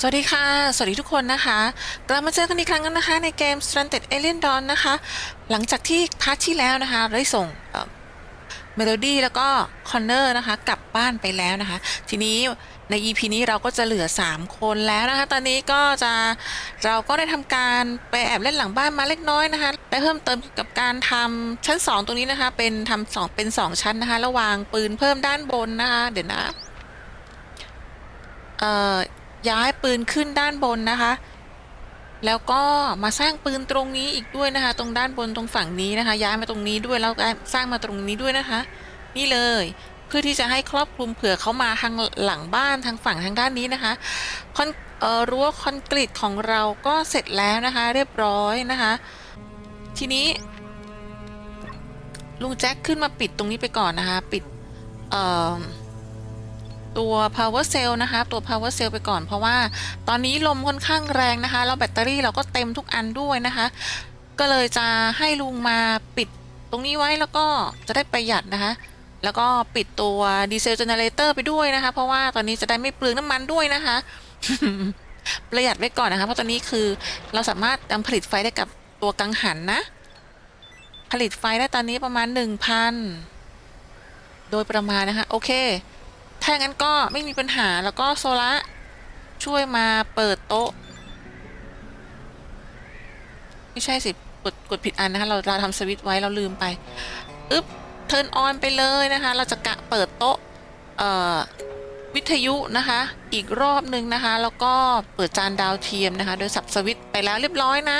สวัสดีค่ะ สวัสดีทุกคนนะคะกลับมาเจอกันอีกครั้งนะคะในเกม Stranded Alien Dawn นะคะ หลังจากที่พาร์ทที่แล้วนะคะได้ส่งเมโลดี้แล้วก็คอนเนอร์นะคะกลับบ้านไปแล้วนะคะ ทีนี้ใน EP นี้เราก็จะเหลือ 3 คนแล้วนะคะ ตอนนี้ก็จะเราก็ได้ทำการไปแอบเล่นหลังบ้านมาเล็กน้อยนะคะได้เพิ่มเติมกับการทำชั้น 2 ตรงนี้นะคะ เป็นทำสองเป็น 2 ชั้นนะคะ ระวางปืนเพิ่มด้านบนนะคะ เดี๋ยวนะเอ่อ ย้ายปืนขึ้นด้านบนนะคะ แล้วก็มาสร้างปืนตรงนี้อีกด้วยนะคะ ตรงด้านบนตรงฝั่งนี้นะคะ ย้ายมาตรงนี้ด้วยแล้วสร้างมาตรงนี้ด้วยนะคะ นี่เลยเพื่อที่จะให้ครอบคลุมเผื่อเขามาทางหลังบ้านทางฝั่งทางด้านนี้นะคะคอนรั้วคอนกรีตของเราก็เสร็จแล้วนะคะ เรียบร้อยนะคะ ทีนี้ลุงแจ็คขึ้นมาปิดตรงนี้ไปก่อนนะคะ ปิดเอ่อ ตัว power cell นะคะตัว power cell ไปก่อน เพราะว่าตอนนี้ลมค่อนข้างแรงนะคะแล้วแบตเตอรี่เราก็เต็มทุกอันด้วยนะคะ ก็เลยจะให้ลุงมาปิดตรงนี้ไว้แล้วก็จะได้ประหยัดนะคะ แล้วก็ปิดตัวดีเซลเจเนเรเตอร์ไปด้วยนะคะ เพราะว่าตอนนี้จะได้ไม่เปลืองน้ำมันด้วยนะคะ ประหยัดไว้ก่อนนะคะ เพราะตอนนี้คือเราสามารถนำผลิตไฟได้กับตัวกังหันนะ ผลิตไฟได้ตอนนี้ประมาณ 1,000 โดยประมาณนะคะ โอเค ถ้างั้นก็ไม่มีปัญหาแล้วก็โซละช่วยมาเปิดโต๊ะ ไม่ใช่สิ กดกดผิดอันนะคะ เราเราทำสวิตไว้เราลืมไปอึ๊บเทิร์นออนไปเลยนะคะ เราจะกะเปิดโต๊ะวิทยุนะคะ อีกรอบหนึ่งนะคะ แล้วก็เปิดจานดาวเทียมนะคะ โดยสับสวิตไปแล้วเรียบร้อยนะ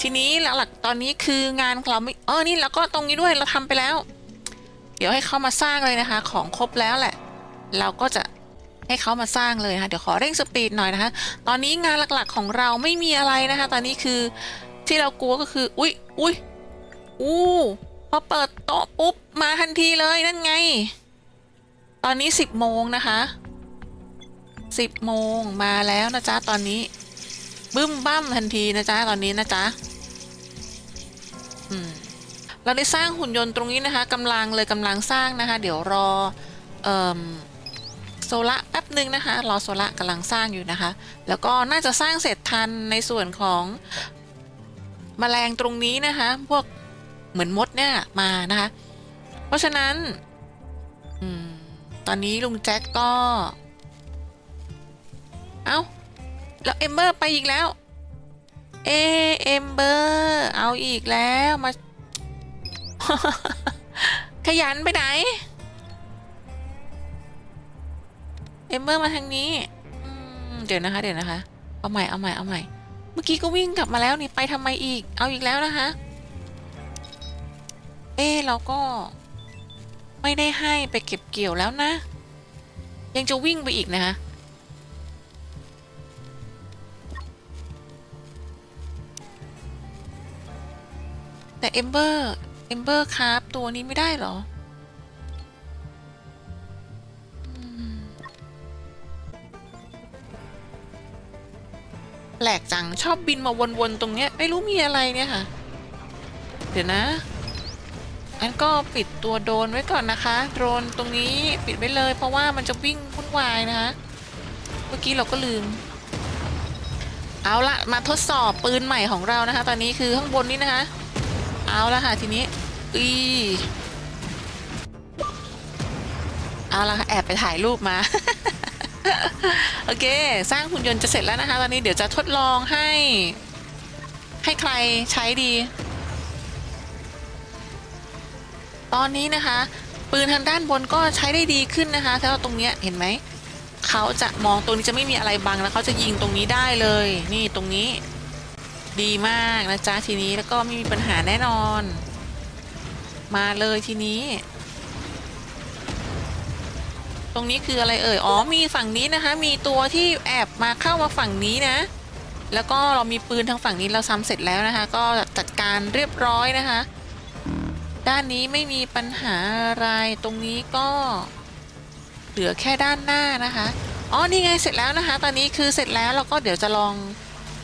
ทีนี้หลักๆตอนนี้คืองานของเราไม่เออนี่แล้วก็ตรงนี้ด้วยเราทำไปแล้ว เดี๋ยวให้เขามาสร้างเลยนะคะ ของครบแล้วแหละ เราก็จะให้เขามาสร้างเลยนะคะเดี๋ยวขอเร่งสปีดหน่อยนะคะ ตอนนี้งานหลักๆของเราไม่มีอะไรนะคะ ตอนนี้คือที่เรากลัวก็คือ อุ๊ยอุ๊ยอู้พอเปิดโต๊ะปุ๊บมาทันทีเลยนั่นไง ตอนนี้10โมงนะคะ10โมงมาแล้วนะจ๊ะตอนนี้ บึ้มบั้มทันทีนะจ๊ะตอนนี้นะจ๊ะอืมเราได้สร้างหุ่นยนต์ตรงนี้นะคะกำลังเลยกำลังสร้างนะคะ เดี๋ยวรอเอ่อ ซละแป๊บหนึ่งนะคะ รอโซละกำลังสร้างอยู่นะคะ แล้วก็น่าจะสร้างเสร็จทันในส่วนของมแมลงตรงนี้นะคะ พวกเหมือนมดเนี่ยมานะคะ เพราะฉะนั้นอตอนนี้ลุงแจ็คก็ เอา้า แล้วเอมเบอร์ไปอีกแล้ว เอเอมเบอร์เอาอีกแล้วมา ขยันไปไหน เอมเบอร์มาทางนี้เดี๋ยวนะคะ เดี๋ยวนะคะ เอาใหม่ เอาใหม่ เอาใหม่ เมื่อกี้ก็วิ่งกลับมาแล้วนี่ไปทำไมอีก เอาอีกแล้วนะคะ เอ๊เราก็ ไม่ได้ให้ไปเก็บเกี่ยวแล้วนะ ยังจะวิ่งไปอีกนะคะแต่เอมเบอร์ เอมเบอร์คราฟตัวนี้ไม่ได้หรอ แปลกจังชอบบินมาวนๆตรงเนี้ยไม่รู้มีอะไรเนี่ยค่ะ เดี๋ยวนะอันก็ปิดตัวโดนไว้ก่อนนะคะ โดรนตรงนี้ปิดไว้เลย เพราะว่ามันจะวิ่งวุ่นวายนะคะ เมื่อกี้เราก็ลืม เอาละมาทดสอบปืนใหม่ของเรานะคะ ตอนนี้คือข้างบนนี้นะคะ เอาละค่ะทีนี้อีเอาละค่ะแอบไปถ่ายรูปมา โอเค สร้างหุ่นยนต์จะเสร็จแล้วนะคะ ตอนนี้เดี๋ยวจะทดลองให้ ให้ใครใช้ดี ตอนนี้นะคะ ปืนทางด้านบนก็ใช้ได้ดีขึ้นนะคะถ้าตรงเนี้ยเห็นไหมเขาจะมองตรงนี้จะไม่มีอะไรบังแล้วเขาจะยิงตรงนี้ได้เลย นี่ตรงนี้ ดีมากนะจ๊ะทีนี้แล้วก็ไม่มีปัญหาแน่นอน มาเลยทีนี้ ตรงนี้คืออะไรเอ่ย อ๋อ มีฝั่งนี้นะคะ มีตัวที่แอบมาเข้ามาฝั่งนี้นะ แล้วก็เรามีปืนทางฝั่งนี้เราซ้ำเสร็จแล้วนะคะ ก็จัดการเรียบร้อยนะคะ ด้านนี้ไม่มีปัญหาอะไร ตรงนี้ก็ เหลือแค่ด้านหน้านะคะ อ๋อ นี่ไงเสร็จแล้วนะคะ ตอนนี้คือเสร็จแล้วเราก็เดี๋ยวจะลอง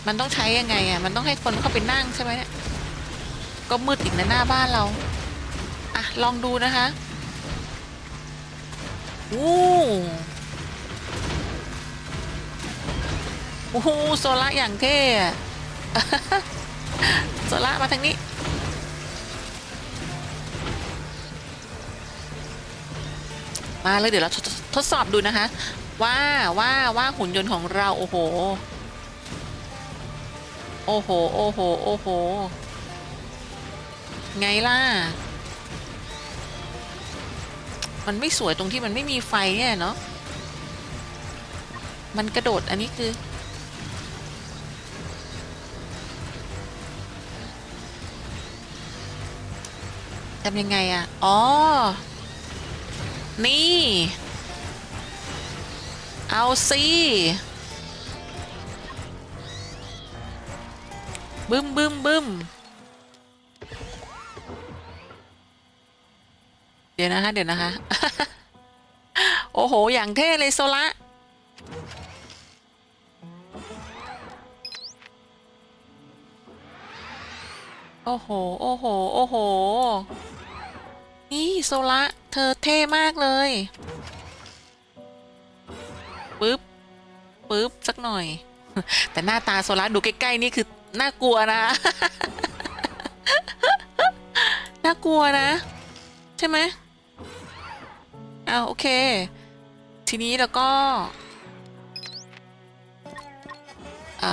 มันต้องใช้ยังไงอะ มันต้องให้คนเข้าไปนั่งใช่ไหมเนี่ย ก็มืดอีกในะหน้าบ้านเรา อะ ลองดูนะคะ อู้โอ้โหโซล่าอย่างเท่โซล่ามาทางนี้ มาเลยเดี๋ยวเราทดทดสอบดูนะคะ ว่าว่าว่าหุ่นยนต์ของเราโอ้โห โอ้โห โอ้โห โอ้โห ไงล่ะ มันไม่สวยตรงที่มันไม่มีไฟเนี่ยเนาะมันกระโดดอันนี้คือทำยังไงอะอ๋อ นี่ เอาสิบึ้มบึ้มบึ้ม เดี๋ยวนะคะเดี๋ยวนะคะ โอ้โห อย่างเท่เลยโซละโอ้โห โอ้โห โอ้โห นี่โซละเธอเท่มากเลย ปึ๊บ ปึ๊บ สักหน่อย แต่หน้าตาโซละดูใกล้ ๆ นี่คือ น่ากลัวนะ น่ากลัวนะ ใช่ไหม อ้าวโอเค ทีนี้แล้วก็อ่า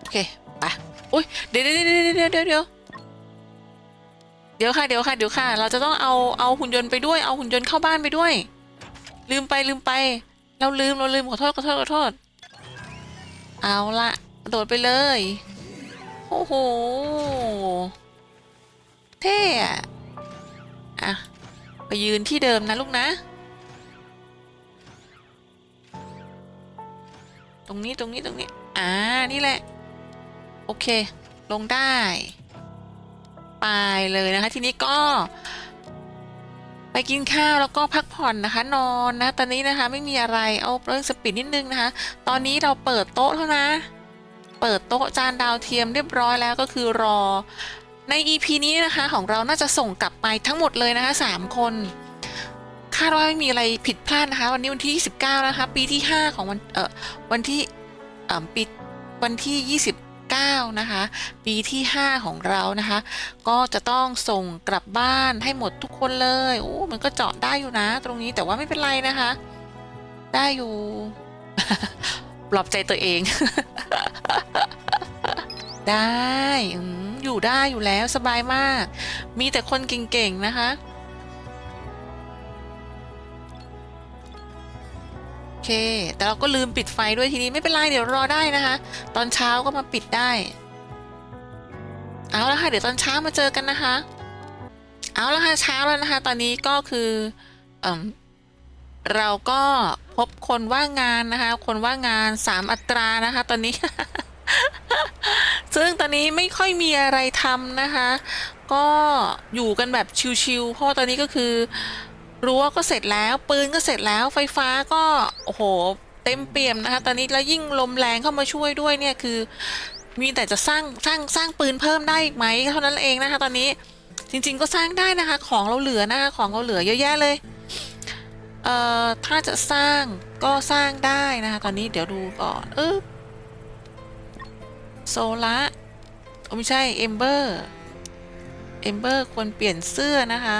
โอเคไปอุ้ยเดี๋ยวเดี๋ยวเดี๋ยวเดี๋ยวเดี๋ยวเดี๋ยวเดี๋ยวค่ะเดี๋ยวค่ะเดี๋ยวค่ะ เราจะต้องเอาเอาหุ่นยนต์ไปด้วยเอาหุ่นยนต์เข้าบ้านไปด้วย ลืมไปลืมไป เราลืมเราลืมขอโทษขอโทษขอโทษ เอาละโดดไปเลย โอ้โหเท่อะอะไปยืนที่เดิมนะลูกนะ รงนี้ตรงนี้ตรงนี้ อ่า นี่แหละ โอเค ลงได้ ไปเลยนะคะ ทีนี้ก็ ไปกินข้าวแล้วก็พักผ่อนนะคะ นอนนะ ตอนนี้นะคะไม่มีอะไร เอาเรื่องสปีดนิดนึงนะคะ ตอนนี้เราเปิดโต๊ะแล้วนะ เปิดโต๊ะจานดาวเทียมเรียบร้อยแล้วก็คือรอ ใน EP นี้นะคะของเราน่าจะส่งกลับไปทั้งหมดเลยนะคะสามคน คาดว่าไม่มีอะไรผิดพลาดนะคะ วันนี้วันที่ 29 นะคะ ปีที่ 5 ของวันเอ่อวันที่เอ่อปีวันที่ 29 นะคะ ปีที่ 5 ของเรานะคะ ก็จะต้องส่งกลับบ้านให้หมดทุกคนเลยโอ้มันก็เจาะได้อยู่นะ ตรงนี้แต่ว่าไม่เป็นไรนะคะ ได้อยู่ปลอบใจตัวเอง ได้อืมอยู่ได้อยู่แล้วสบายมาก มีแต่คนเก่งๆนะคะ เค แต่เราก็ลืมปิดไฟด้วยทีนี้ไม่เป็นไรเดี๋ยวรอได้นะคะ ตอนเช้าก็มาปิดได้ เอาละค่ะเดี๋ยวตอนเช้ามาเจอกันนะคะ เอาละค่ะเช้าแล้วนะคะ ตอนนี้ก็คือเอเราก็พบคนว่างงานนะคะ คนว่างงานสามอัตรานะคะ ตอนนี้ ซึ่งตอนนี้ไม่ค่อยมีอะไรทำนะคะ ก็อยู่กันแบบชิวๆเพราะตอนนี้ก็คือ รั้วก็เสร็จแล้ว ปืนก็เสร็จแล้วไฟฟ้าก็โอ้โห เต็มเปี่ยมนะคะ ตอนนี้แล้วยิ่งลมแรงเข้ามาช่วยด้วยเนี่ยคือ มีแต่จะสร้างสร้างสร้างปืนเพิ่มได้อีกไหมเท่านั้นเองนะคะ ตอนนี้จริง ๆ ก็สร้างได้นะคะ ของเราเหลือนะคะของเราเหลือเยอะแยะเลยเอ่อถ้าจะสร้างก็สร้างได้นะคะ ตอนนี้เดี๋ยวดูก่อนเออโซล่าไม่ใช่เอมเบอร์เอมเบอร์ควรเปลี่ยนเสื้อนะคะ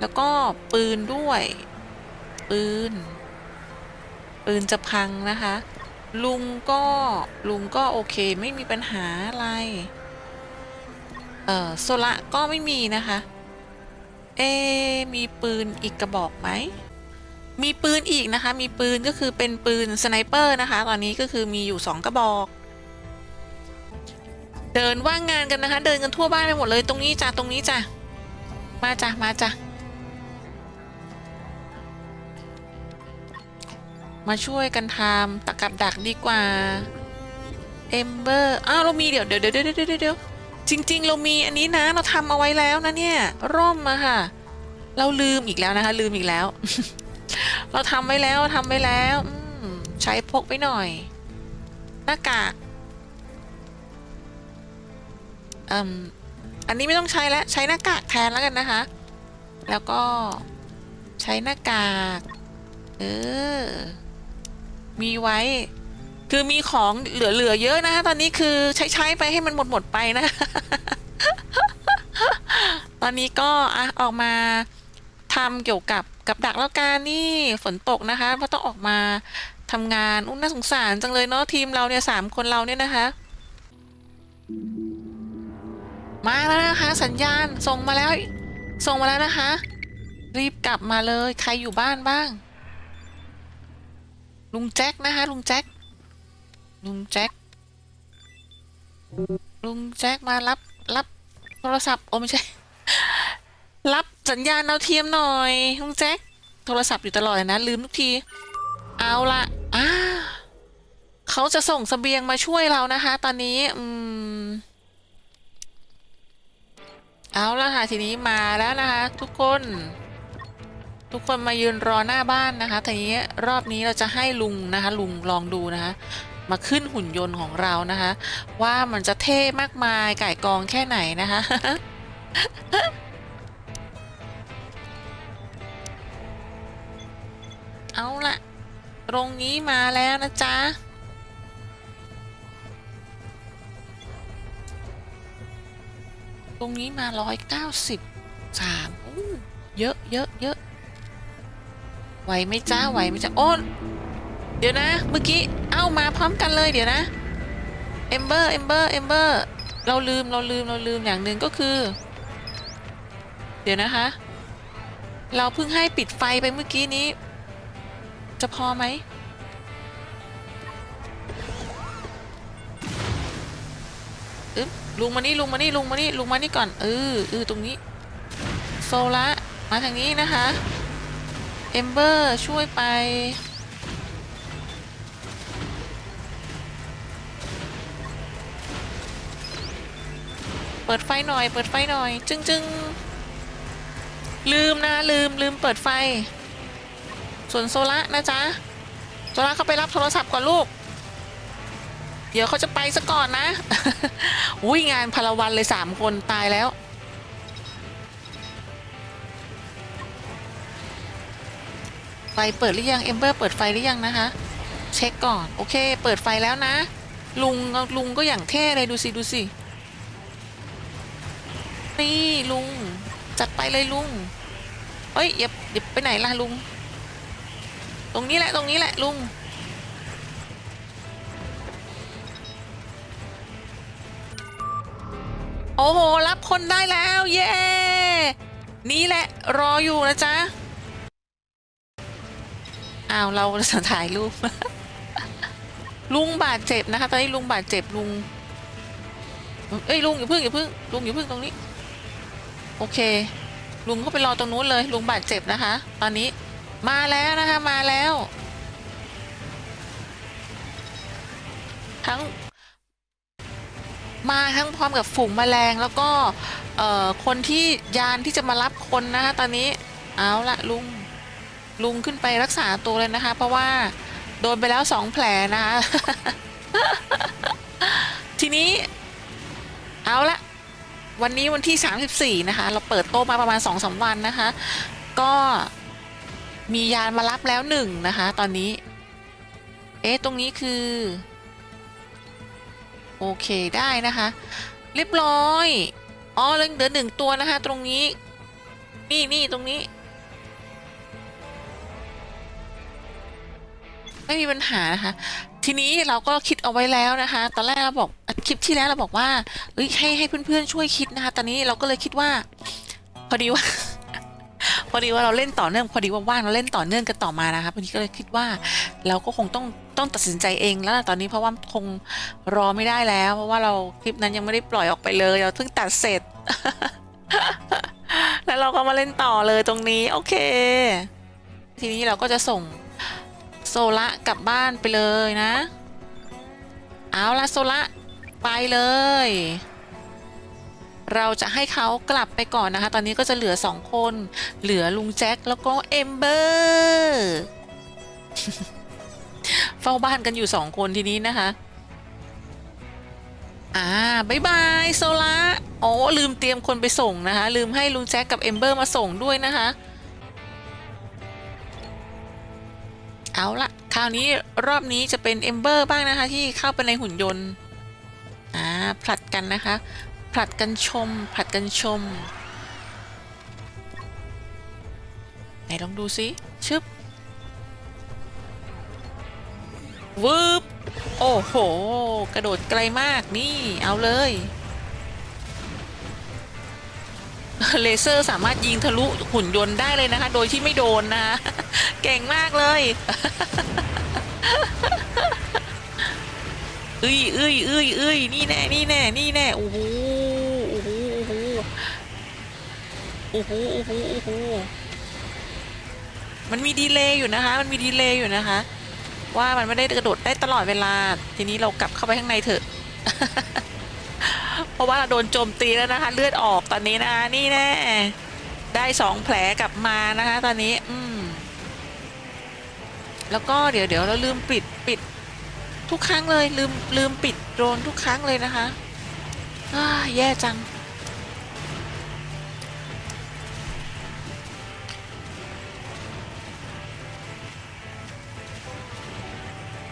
แล้วก็ปืนด้วย ปืน ปืนจะพังนะคะ ลุงก็ลุงก็โอเคไม่มีปัญหาอะไร เอ่อโซละก็ไม่มีนะคะ เอ มีปืนอีกกระบอกไหม มีปืนอีกนะคะ มีปืนก็คือเป็นปืนสไนเปอร์นะคะ ตอนนี้ก็คือมีอยู่สองกระบอกเดินว่างงานกันนะคะ เดินกันทั่วบ้านไปหมดเลยตรงนี้จ้ะตรงนี้จ้ะมาจ้ะมาจ้ะ มาช่วยกันทำตะกับดักดีกว่าเอมเบอร์อ้าวเรามีเดี๋ยวเดี๋ยวเดี๋ยวเดี๋ยวเดี๋ยวเดี๋ยวจริง ๆ เรามีอันนี้นะเราทำเอาไว้แล้วนะเนี่ยร่มอะค่ะ เราลืมอีกแล้วนะคะ ลืมอีกแล้ว เราทำไว้แล้วทำไว้แล้วใช้พกไปหน่อย หน้ากากอืมอันนี้ไม่ต้องใช้แล้วใช้หน้ากากแทนแล้วกันนะคะ แล้วก็ใช้หน้ากาก เออ มีไว้ คือมีของเหลือๆเยอะนะ ตอนนี้คือใช้ใช้ๆไปให้มันหมดหมดๆไปนะ ตอนนี้ก็อะออกมาทำเกี่ยวกับกับดักแล้วกันนี่ฝนตกนะคะเพราะต้องออกมาทำงานอุ้น่าสงสารจังเลยเนาะทีมเราเนี่ยสามคนเราเนี่ยนะคะ มาแล้วนะคะ สัญญาณส่งมาแล้ว ส่งมาแล้วนะคะ รีบกลับมาเลยใครอยู่บ้านบ้าง ลุงแจ็คนะคะลุงแจ็คลุงแจ็คลุงแจ็คมารับรับโทรศัพท์โอ้ไม่ใช่ รับสัญญาณดาวเทียมหน่อย ลุงแจ็คโทรศัพท์อยู่ตลอดนะลืมทุกที เอาละอ่าเขาจะส่งเสบียงมาช่วยเรานะคะ ตอนนี้อืมเอาละค่ะทีนี้มาแล้วนะคะ ทุกคน ทุกคนมายืนรอหน้าบ้านนะคะทีนี้รอบนี้เราจะให้ลุงนะคะ ลุงลองดูนะคะ มาขึ้นหุ่นยนต์ของเรานะคะ ว่ามันจะเท่มากมายไก่กองแค่ไหนนะคะ เอาละตรงนี้มาแล้วนะจ๊ะตรงนี้มาร้อยเก้าสิบสามเยอะเยอะเยอะ ไหวไหมจ้าไหวไหมจ้าโอ้เดี๋ยวนะ เมื่อกี้ เอ้ามาพร้อมกันเลยเดี๋ยวนะเอมเบอร์เอมเบอร์เอมเบอร์เราลืมเราลืมเราลืมอย่างหนึ่งก็คือ เดี๋ยวนะคะ เราเพิ่งให้ปิดไฟไปเมื่อกี้นี้ จะพอไหมอึ๊บลุงมานี่ลุงมานี่ลุงมานี่ลุงมานี่ก่อนเออเออตรงนี้ โซละมาทางนี้นะคะ เอมเบอร์ช่วยไป เปิดไฟหน่อย เปิดไฟหน่อย จึงจึงลืมนะ ลืมลืมเปิดไฟ ส่วนโซละนะจ๊ะ โซละเข้าไปรับโทรศัพท์ก่อนลูก เดี๋ยวเขาจะไปซะก่อนนะ อุ้ยงานพลวันเลยสามคนตายแล้ว ไฟเปิดหรือยังเอมเบอร์เปิดไฟหรือยังนะคะ เช็คก่อน โอเค เปิดไฟแล้วนะ ลุงลุงก็อย่างเท่เลยดูสิดูสินี่ลุง จัดไปเลยลุงเฮ้ยอย่าอย่าไปไหนล่ะลุง ตรงนี้แหละตรงนี้แหละลุงโอ้โห รับคนได้แล้ว เย้ นี่แหละ รออยู่นะจ๊ะ อ้าวเราจะถ่ายรูป ลุงบาดเจ็บนะคะ ตอนนี้ลุงบาดเจ็บลุง เอ้ยลุงอย่าพึ่งอย่าพึ่งลุงอย่าพึ่งตรงนี้ โอเค ลุงก็ไปรอตรงนู้นเลย ลุงบาดเจ็บนะคะ ตอนนี้มาแล้วนะคะมาแล้ว ทั้ง มาทั้งพร้อมกับฝูงแมลงแล้วก็เอ่อคนที่ยานที่จะมารับคนนะคะตอนนี้เอาละลุง ลุงขึ้นไปรักษาตัวเลยนะคะ เพราะว่าโดนไปแล้วสองแผลนะคะ ทีนี้ เอาละวันนี้วันที่ 34 นะคะ เราเปิดโต๊ะมาประมาณ2อสวันนะคะ ก็มียานมารับแล้วหนึ่งนะคะ ตอนนี้ เอ๊ะ ตรงนี้คือ โอเคได้นะคะ เรียบร้อย อ๋อเหลือหนึ่งตัวนะคะ ตรงนี้ นี่นี่ตรงนี้ ไม่มีปัญหานะคะ ทีนี้เราก็คิดเอาไว้แล้วนะคะ ตอนแรกเราบอกคลิปที่แล้วเราบอกว่าเอ้ยให้ให้เพื่อนๆช่วยคิดนะคะ ตอนนี้เราก็เลยคิดว่า พอดีว่า พอดีว่าเราเล่นต่อเนื่อง พอดีว่าว่างเราเล่นต่อเนื่องกันต่อมานะคะพอดีก็เลยคิดว่า เราก็คงต้องต้องตัดสินใจเองแล้วล่ะตอนนี้เพราะว่าคงรอไม่ได้แล้ว เพราะว่าเราคลิปนั้นยังไม่ได้ปล่อยออกไปเลยเราเพิ่งตัดเสร็จ แล้วเราก็มาเล่นต่อเลยตรงนี้ โอเค ทีนี้เราก็จะส่ง ละกลับบ้านไปเลยนะ เอาละโซละไปเลย เราจะให้เขากลับไปก่อนนะคะ ตอนนี้ก็จะเหลือสองคน เหลือลุงแจ็คแล้วก็เอมเบอร์เฝ้าบ้านกันอยู่สองคนทีนี้นะคะอ่าบายบายโซละโอ้ลืมเตรียมคนไปส่งนะคะ ลืมให้ลุงแจ็คกับเอมเบอร์มาส่งด้วยนะคะ เอาละคราวนี้รอบนี้จะเป็นเอมเบอร์บ้างนะคะ ที่เข้าไปในหุ่นยนต์อ่าผลัดกันนะคะ ผลัดกันชม ผลัดกันชมไหนลองดูซิชึบวืบโอ้โห กระโดดไกลมากนี่ เอาเลย เลเซอร์สามารถยิงทะลุหุ่นยนต์ได้เลยนะคะ โดยที่ไม่โดนนะคะเก่งมากเลยเอ้ยเอ้ยเอ้ยเอ้ยนี่แน่นี่แน่นี่แน่โอ้โหโอ้โหโอ้โหโอ้โหโอ้โหมันมีดีเลย์อยู่นะคะ มันมีดีเลย์อยู่นะคะ ว่ามันไม่ได้กระโดดได้ตลอดเวลา ทีนี้เรากลับเข้าไปข้างในเถอะ เพราะว่าเราโดนโจมตีแล้วนะคะ เลือดออกตอนนี้นะคะนี่แน่ได้สองแผลกลับมานะคะ ตอนนี้ อืม แล้วก็เดี๋ยวเดี๋ยวเราลืมปิดปิด ทุกครั้งเลย ลืมลืมปิดโดรนทุกครั้งเลยนะคะแย่จัง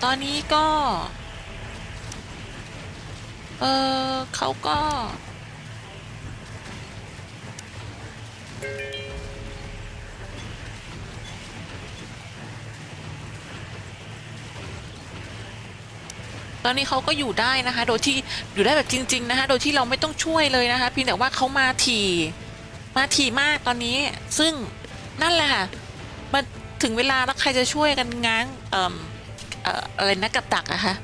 ตอนนี้ก็ เออเขาก็ ตอนนี้เขาก็อยู่ได้นะคะ โดยที่อยู่ได้แบบจริง ๆ นะคะ โดยที่เราไม่ต้องช่วยเลยนะคะเพียงแต่ว่าเขามาถี่มาถี่มากตอนนี้ ซึ่งนั่นแหละค่ะมาถึงเวลาแล้วใครจะช่วยกันง้างเอ่อเอ่ออะไรนะกับดักอะคะ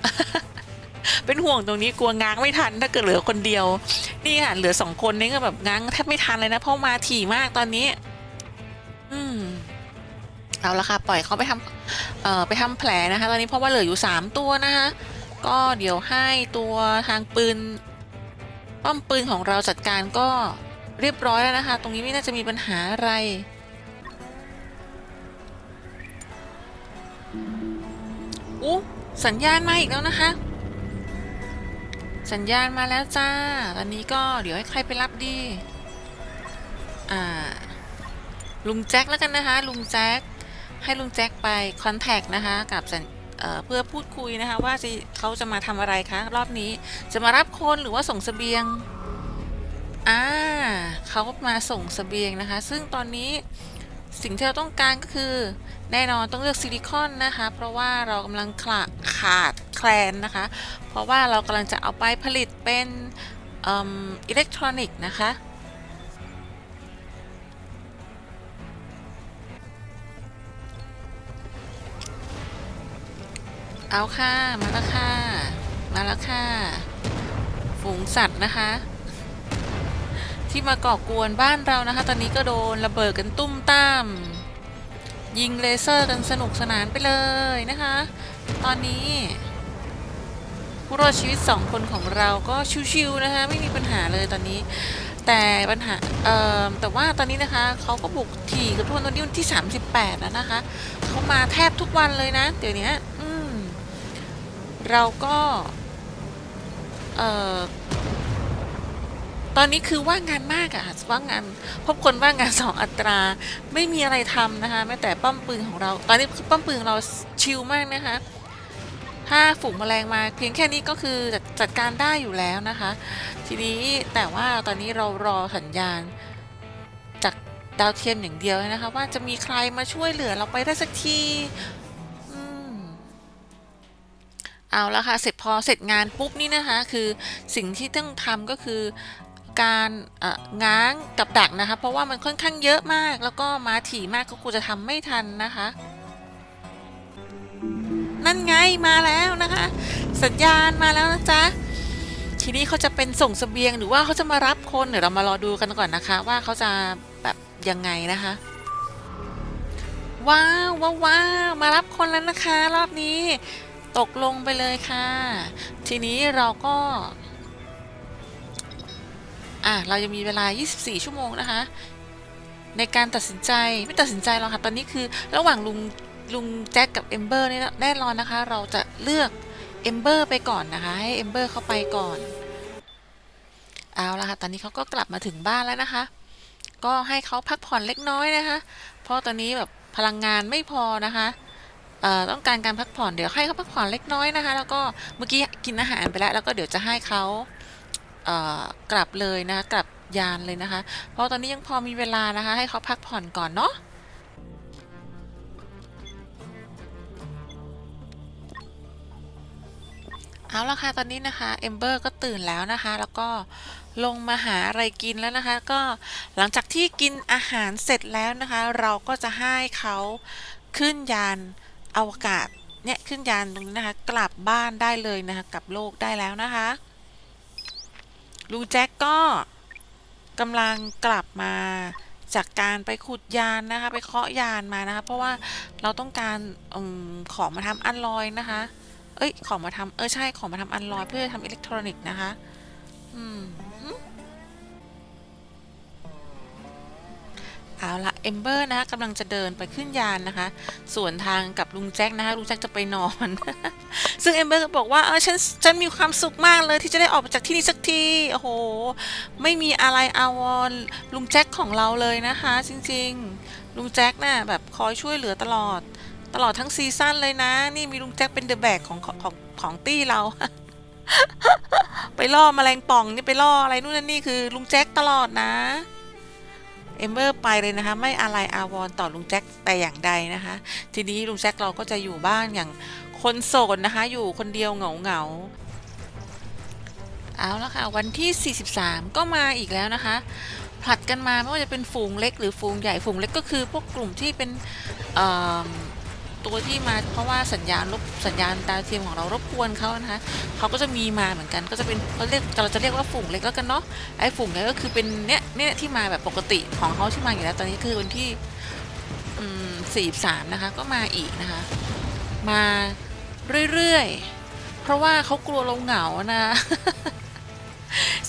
เป็นห่วงตรงนี้กลัวง้างไม่ทัน ถ้าเกิดเหลือคนเดียว นี่ค่ะเหลือสองคนนี่ก็แบบง้างแทบไม่ทันเลยนะเพราะมาถี่มากตอนนี้ อืมเอาละค่ะปล่อยเขาไปทำเอ่อไปทำแผลนะคะ ตอนนี้เพราะว่าเหลืออยู่สามตัวนะคะก็เดี๋ยวให้ตัวทางปืนป้อมปืนของเราจัดการก็เรียบร้อยแล้วนะคะ ตรงนี้ไม่น่าจะมีปัญหาอะไรอู้สัญญาณมาอีกแล้วนะคะ สัญญาณมาแล้วจ้า ตอนนี้ก็เดี๋ยวให้ใครไปรับดี อ่า ลุงแจ็คแล้วกันนะคะ ลุงแจ็ค ให้ลุงแจ็คไปคอนแทคนะคะ กับสัญเเพื่อพูดคุยนะคะ ว่าเขาจะมาทำอะไรคะ รอบนี้จะมารับคนหรือว่าส่งเสบียง อ่าเขามาส่งเสบียงนะคะ ซึ่งตอนนี้ สิ่งที่เราต้องการก็คือ แน่นอนต้องเลือกซิลิคอนนะคะ เพราะว่าเรากำลังขาดขาดแคลนนะคะ เพราะว่าเรากำลังจะเอาไปผลิตเป็นเอิ่มอิเล็กทรอนิกส์นะคะเอาค่ะ มาแล้วค่ะ มาแล้วค่ะ ฝูงสัตว์นะคะ ที่มาก่อกวนบ้านเรานะคะ ตอนนี้ก็โดนระเบิดกันตุ้มตาม ยิงเลเซอร์กันสนุกสนานไปเลยนะคะ ตอนนี้ผู้รอดชีวิตสองคนของเราก็ชิวๆนะคะไม่มีปัญหาเลยตอนนี้ แต่ปัญหาเอ่อแต่ว่าตอนนี้นะคะเขาก็บุกถี่กับทุกคนตอนนี้วันที่ 38 แล้วนะคะเขามาแทบทุกวันเลยนะ เดี๋ยวนี้เราก็เอ่อ ตอนนี้คือว่างงานมากอะว่างงานพบคนว่างงานสองอัตรา ไม่มีอะไรทำนะคะแม้แต่ป้อมปืนของเรา ตอนนี้ป้อมปืนเราชิลมากนะคะ ถ้าฝูงแมลงมาเพียงแค่นี้ก็คือจัดจัดการได้อยู่แล้วนะคะ ทีนี้แต่ว่าตอนนี้เรารอสัญญาณจากดาวเทียมอย่างเดียวนะคะ ว่าจะมีใครมาช่วยเหลือเราไปได้สักทีเอาและค่ะเสร็จพอเสร็จงานปุ๊บนี่นะคะ คือสิ่งที่ต้องทำก็คือ การง้างกับดักนะคะ เพราะว่ามันค่อนข้างเยอะมาก แล้วก็มาถี่มากก็คงจะทำไม่ทันนะคะ นั่นไงมาแล้วนะคะ สัญญาณมาแล้วนะจ๊ะทีนี้เขาจะเป็นส่งเสบียงหรือว่าเขาจะมารับคนเดี๋ยวเรามารอดูกันก่อนนะคะ ว่าเขาจะแบบยังไงนะคะ ว้าวว้าวว้าวมารับคนแล้วนะคะ รอบนี้ตกลงไปเลยค่ะ ทีนี้เราก็ อะเรายังมีเวลา 24 ชั่วโมงนะคะ ในการตัดสินใจไม่ตัดสินใจหรอกค่ะตอนนี้คือ ระหว่างลุงลุงแจ็คกับเอมเบอร์นี่แน่นอนนะคะ เราจะเลือกเอมเบอร์ไปก่อนนะคะให้เอมเบอร์เข้าไปก่อนเอาละค่ะตอนนี้เขาก็กลับมาถึงบ้านแล้วนะคะ ก็ให้เขาพักผ่อนเล็กน้อยนะคะ เพราะตอนนี้แบบพลังงานไม่พอนะคะต้องการการพักผ่อนเดี๋ยวให้เขาพักผ่อนเล็กน้อยนะคะ แล้วก็เมื่อกี้กินอาหารไปแล้ว แล้วก็เดี๋ยวจะให้เขา กลับเลยนะคะกลับยานเลยนะคะ เพราะตอนนี้ยังพอมีเวลานะคะ ให้เขาพักผ่อนก่อนเนาะเอาละค่ะตอนนี้นะคะเอมเบอร์ก็ตื่นแล้วนะคะ แล้วก็ลงมาหาอะไรกินแล้วนะคะ ก็หลังจากที่กินอาหารเสร็จแล้วนะคะ เราก็จะให้เขาขึ้นยานอวกาศเนี่ยขึ้นยานตรงนี้นะคะ กลับบ้านได้เลยนะคะกลับโลกได้แล้วนะคะ ลุงแจ็คก็กำลังกลับมาจากการไปขุดยานนะคะ ไปเคาะยานมานะคะ เพราะว่าเราต้องการอของมาทำอันลอยนะคะ เอ้ย ของมาทำเออใช่ของมาทำอันลอยเพื่อทำอิเล็กทรอนิกส์นะคะ อืม เอาละเอมเบอร์นะคะกำลังจะเดินไปขึ้นยานนะคะ ส่วนทางกับลุงแจ็คนะคะลุงแจ็คจะไปนอน ซึ่งเอมเบอร์ก็บอกว่าเออฉันฉันมีความสุขมากเลยที่จะได้ออกจากที่นี่สักทีโอ้โห ไม่มีอะไรอาวรลุงแจ็คของเราเลยนะคะ จริงๆ ลุงแจ็คน่ะแบบคอยช่วยเหลือตลอด ตลอดทั้งซีซั่นเลยนะ นี่มีลุงแจ็คเป็นเดอะแบกของของของของตี้เราไปล่อแมลงป่องนี่ไปล่ออะไรนู่นนั่นนี่คือลุงแจ็คตลอดนะ เอมเบอร์ไปเลยนะคะ ไม่อะไรอาวรณ์ต่อลุงแจ็คแต่อย่างใดนะคะ ทีนี้ลุงแจ็คเราก็จะอยู่บ้านอย่างคนโสดนะคะ อยู่คนเดียวเหงาเหงาเอาละค่ะ วันที่ 43 ก็มาอีกแล้วนะคะ ผลัดกันมาไม่ว่าจะเป็นฝูงเล็กหรือฝูงใหญ่ฝูงเล็กก็คือพวกกลุ่มที่เป็นเอ่อ ตัวที่มาเพราะว่าสัญญาณรบสัญญาณดาวเทียมของเรารบกวนเขานะคะเขาก็จะมีมาเหมือนกันก็จะเป็นเขาเรียกเราจะเรียกว่าฝูงเล็กแล้วกันเนาะไอ้ฝูงเล็กก็คือเป็นเนี้ยเนี้ยที่มาแบบปกติของเขาที่มาอยู่แล้วตอนนี้คือวันที่สี่สามนะคะก็มาอีกนะคะ มาเรื่อยๆ เพราะว่าเขากลัวเราเหงานะ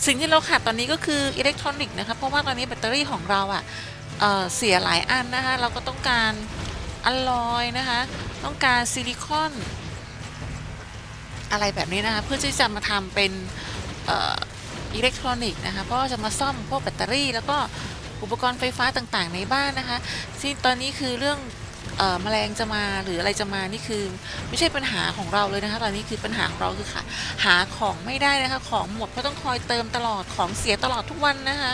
สิ่งที่เราขาดตอนนี้ก็คืออิเล็กทรอนิกส์นะคะเพราะว่าตอนนี้แบตเตอรี่ของเราอะ่ะเเสียหลายอันนะคะเราก็ต้องการ อลลอยนะคะ ต้องการซิลิคอน อะไรแบบนี้นะคะ เพื่อที่จะมาทำเป็นอิเล็กทรอนิกส์นะคะเพราะว่าจะมาซ่อมพวกแบตเตอรี่ แล้วก็อุปกรณ์ไฟฟ้าต่างๆ ในบ้านนะคะซึ่งตอนนี้คือเรื่องอ่อแมลงจะมาหรืออะไรจะมานี่คือไม่ใช่ปัญหาของเราเลยนะคะ ตอนนี้คือปัญหาของเราคือค่ะหาของไม่ได้นะคะ ของหมดเพราะต้องคอยเติมตลอดของเสียตลอดทุกวันนะคะ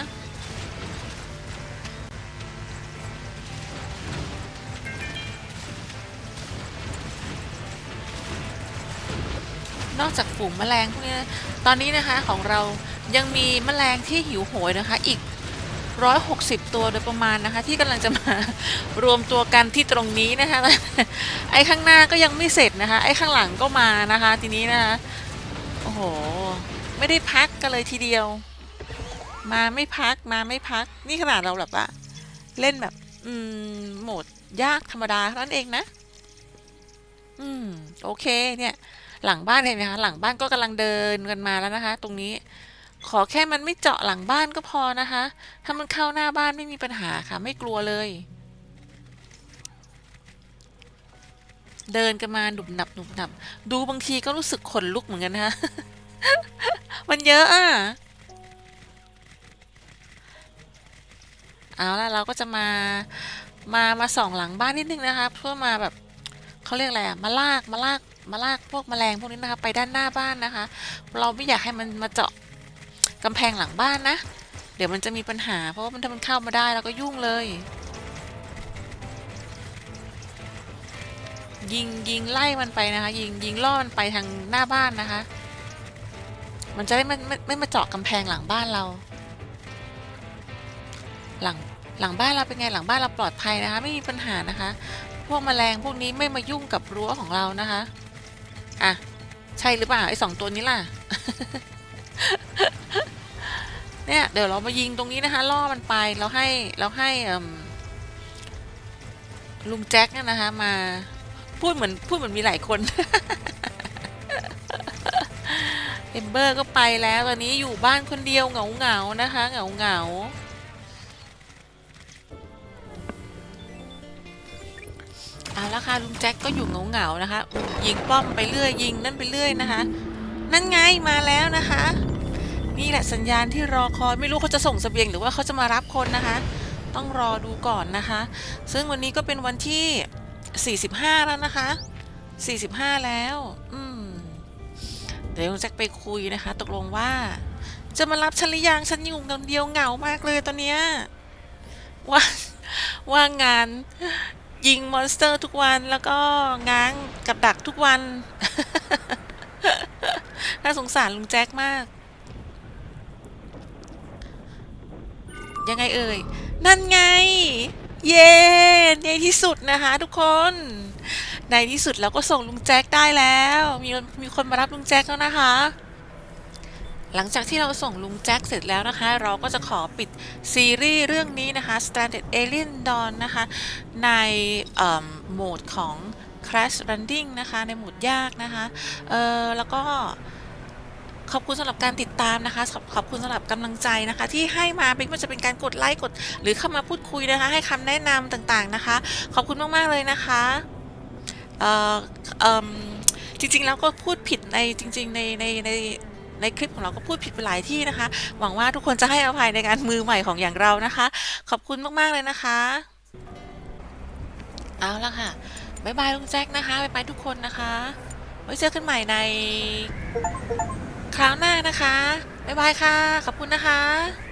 นอกจากฝูงแมลงพวกนี้ตอนนี้นะคะของเรายังมีแมลงที่หิวโหยนะคะ อีก 160 ตัวโดยประมาณนะคะ ที่กำลังจะมารวมตัวกันที่ตรงนี้นะคะ ไอ้ข้างหน้าก็ยังไม่เสร็จนะคะ ไอ้ข้างหลังก็มานะคะ ทีนี้นะคะโอ้โหไม่ได้พักกันเลยทีเดียว มาไม่พักมาไม่พัก นี่ขนาดเราแบบว่าเล่นแบบ อืมโหมดยากธรรมดาเท่านั้นเองนะ อืม โอเคเนี่ย หลังบ้านเห็นไหมคะหลังบ้านก็กำลังเดินกันมาแล้วนะคะ ตรงนี้ขอแค่มันไม่เจาะหลังบ้านก็พอนะคะ ถ้ามันเข้าหน้าบ้านไม่มีปัญหาค่ะ ไม่กลัวเลย เดินกันมาหนุบหนับหนุบหนับ ดูบางทีก็รู้สึกขนลุกเหมือนกันนะคะมันเยอะอะ เอาละเราก็จะมา มา มาส่องหลังบ้านนิดนึงนะคะ เพื่อมาแบบ เขาเรียกอะไรอะมาลากมาลากมาลากพวกแมลงพวกนี้นะคะ ไปด้านหน้าบ้านนะคะ เราไม่อยากให้มันมาเจาะกำแพงหลังบ้านนะ เดี๋ยวมันจะมีปัญหา เพราะว่ามันถ้ามันเข้ามาได้เราก็ยุ่งเลย ยิงยิงไล่มันไปนะคะ ยิงยิงล่อมันไปทางหน้าบ้านนะคะ มันจะได้ไม่ไม่ไม่มาเจาะกำแพงหลังบ้านเรา หลังหลังบ้านเราเป็นไงหลังบ้านเราปลอดภัยนะคะ ไม่มีปัญหานะคะ พวกแมลงพวกนี้ไม่มายุ่งกับรั้วของเรานะคะ อะ ใช่หรือเปล่าไอ้สองตัวนี้ล่ะ เนี่ยเดี๋ยวเรามายิงตรงนี้นะคะ ล่อมันไปเราให้เราให้ลุงแจ็คเนี่ยนะคะ มาพูดเหมือนพูดเหมือนมีหลายคนเอมเบอร์ก็ไปแล้วตอนนี้อยู่บ้านคนเดียวเหงาเหงาๆนะคะ เหงาเหงา เอาละค่ะลุงแจ็คก็อยู่เหงาเหงาๆนะคะ ยิงป้อมไปเรื่อยยิงนั่นไปเรื่อยนะคะ นั่นไงมาแล้วนะคะ นี่แหละสัญญาณที่รอคอยไม่รู้เขาจะส่งเสบียงหรือว่าเขาจะมารับคนนะคะ ต้องรอดูก่อนนะคะ ซึ่งวันนี้ก็เป็นวันที่ 45 แล้วนะคะ 45 แล้ว อืมเดี๋ยวลุงแจ็คไปคุยนะคะ ตกลงว่า จะมารับฉันหรือยังฉันอยู่คนเดียวเหงามากเลยตอนเนี้ยว่าว่างงาน ยิงมอนสเตอร์ทุกวันแล้วก็ง้างกับดักทุกวัน น่าสงสารลุงแจ็คมาก ยังไงเอ่ย นั่นไง เย้ในที่สุดนะคะทุกคน ในที่สุดเราก็ส่งลุงแจ็คได้แล้ว มีมีคนมารับลุงแจ็คแล้วนะคะ หลังจากที่เราส่งลุงแจ็คเสร็จแล้วนะคะ เราก็จะขอปิดซีรีส์เรื่องนี้นะคะ Stranded Alien Dawn นะคะ ในโหมดของ Crash Landing นะคะ ในโหมดยากนะคะเออแล้วก็ขอบคุณสำหรับการติดตามนะคะ ขอบขอบคุณสำหรับกำลังใจนะคะ ที่ให้มาไม่ว่าจะเป็นการกดไลค์กด หรือเข้ามาพูดคุยนะคะ ให้คำแนะนำต่างๆนะคะ ขอบคุณมาก ๆ เลยนะคะเออเอิ่มจริง ๆ แล้วก็พูดผิดในจริง ๆ ในในใน ในคลิปของเราก็พูดผิดไปหลายที่นะคะ หวังว่าทุกคนจะให้อภัยในการมือใหม่ของอย่างเรานะคะ ขอบคุณมากๆเลยนะคะ เอาละค่ะบ๊ายบายลุงแจ็คนะคะบ๊ายบายทุกคนนะคะไว้เจอกันใหม่ในคราวหน้านะคะบ๊ายบายค่ะ ขอบคุณนะคะ